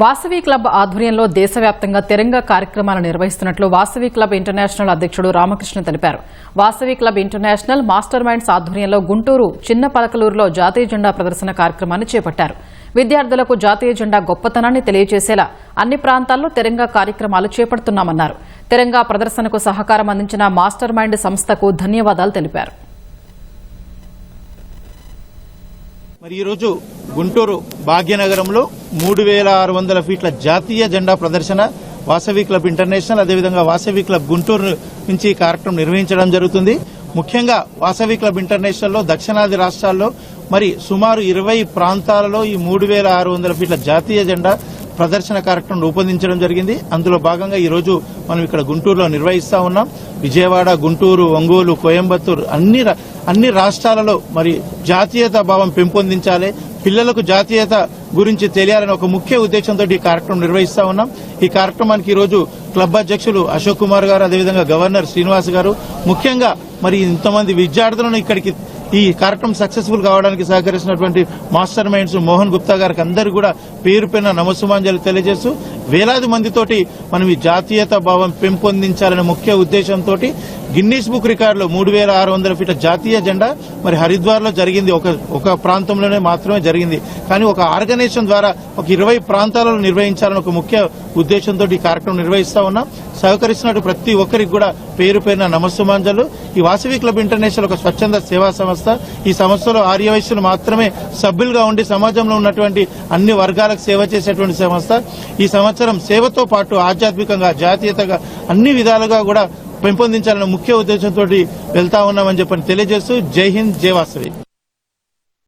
Vasavi club ఆధ్వర్యంలో దేశవ్యాప్తంగా తిరంగ కార్యక్రమాలు నిర్వహిస్తున్నట్లు వాసవి క్లబ్ ఇంటర్నేషనల్ అధ్యక్షుడు రామకృష్ణ తెలిపారు. Vasavi club international master minds ఆధ్వర్యంలో గుంటూరు చిన్న పలకలూరులో జాతీయ జెండా ప్రదర్శన కార్యక్రమాన్ని చేపట్టారు. విద్యార్థులకు జాతీయ జెండా గొప్పతనాన్ని తెలియజేసేలా అన్ని ప్రాంతాల్లో తిరంగ కార్యక్రమాలు చేపడుతున్నామన్నారు. తిరంగా ప్రదర్శనకు సహకారం అందించిన మాస్టర్ మైండ్ సంస్థకు ధన్యవాదాలు తెలిపారు. మరి ఈరోజు గుంటూరు భాగ్యనగరంలో మూడు వేల ఆరు వందల ఫీట్ల జాతీయ జెండా ప్రదర్శన వాసవి క్లబ్ ఇంటర్నేషనల్ అదేవిధంగా వాసవి క్లబ్ గుంటూరు నుంచి కార్యక్రమం నిర్వహించడం జరుగుతుంది. ముఖ్యంగా వాసవి క్లబ్ ఇంటర్నేషనల్లో దక్షిణాది రాష్ట్రాల్లో మరి సుమారు ఇరవై ప్రాంతాలలో ఈ మూడు వేల ఆరు వందల ఫీట్ల జాతీయ జెండా ప్రదర్శన కార్యక్రమం రూపొందించడం జరిగింది. అందులో భాగంగా ఈ రోజు మనం ఇక్కడ గుంటూరులో నిర్వహిస్తా ఉన్నాం. విజయవాడ గుంటూరు ఒంగోలు కోయంబత్తూరు అన్ని అన్ని రాష్ట్రాలలో మరి జాతీయత భావం పెంపొందించాలి. పిల్లలకు జాతీయత గురించి తెలియాలని ఒక ముఖ్య ఉద్దేశంతో ఈ కార్యక్రమం నిర్వహిస్తా ఉన్నాం. ఈ కార్యక్రమానికి ఈ రోజు క్లబ్ అధ్యక్షులు అశోక్ కుమార్ గారు అదేవిధంగా గవర్నర్ శ్రీనివాస్ గారు ముఖ్యంగా మరి ఇంతమంది విద్యార్థులను ఇక్కడికి ఈ కార్యక్రమం సక్సెస్ఫుల్ కావడానికి సహకరిస్తున్నటువంటి మాస్టర్ మైండ్స్ మోహన్ గుప్తా గారికి అందరు కూడా పేరు పైన నమస్సుమాంజలి తెలియజేస్తూ వేలాది మందితోటి మనం ఈ జాతీయత భావం పెంపొందించాలనే ముఖ్య ఉద్దేశంతో గిన్నీస్ బుక్ రికార్డులో మూడు వేల ఆరు వందల ఫీట్ల జాతీయ జెండా మరి హరిద్వార్లో జరిగింది. ఒక ఒక ప్రాంతంలోనే మాత్రమే జరిగింది. కానీ ఒక ఆర్గనైజేషన్ ద్వారా ఒక ఇరవై ప్రాంతాలలో నిర్వహించాలని ఒక ముఖ్య ఉద్దేశంతో ఈ కార్యక్రమం నిర్వహిస్తా ఉన్నాం. సహకరిస్తున్నట్టు ప్రతి ఒక్కరికి కూడా పేరు పేరున నమస్సుమాంజలు. ఈ వాసవి క్లబ్ ఇంటర్నేషనల్ ఒక స్వచ్ఛంద సేవా సంస్థ. ఈ సంస్థలో ఆర్యవైశ్యులు మాత్రమే సభ్యులుగా ఉండి సమాజంలో ఉన్నటువంటి అన్ని వర్గాలకు సేవ చేసేటువంటి సంస్థ. ఈ సంవత్సరం సేవతో పాటు ఆధ్యాత్మికంగా జాతీయతగా అన్ని విధాలుగా కూడా పెంపొందించాలన్న ముఖ్య ఉద్దేశంతో వెళ్తా ఉన్నామని చెప్పని తెలియజేస్తూ జై హింద్ జై వాసవి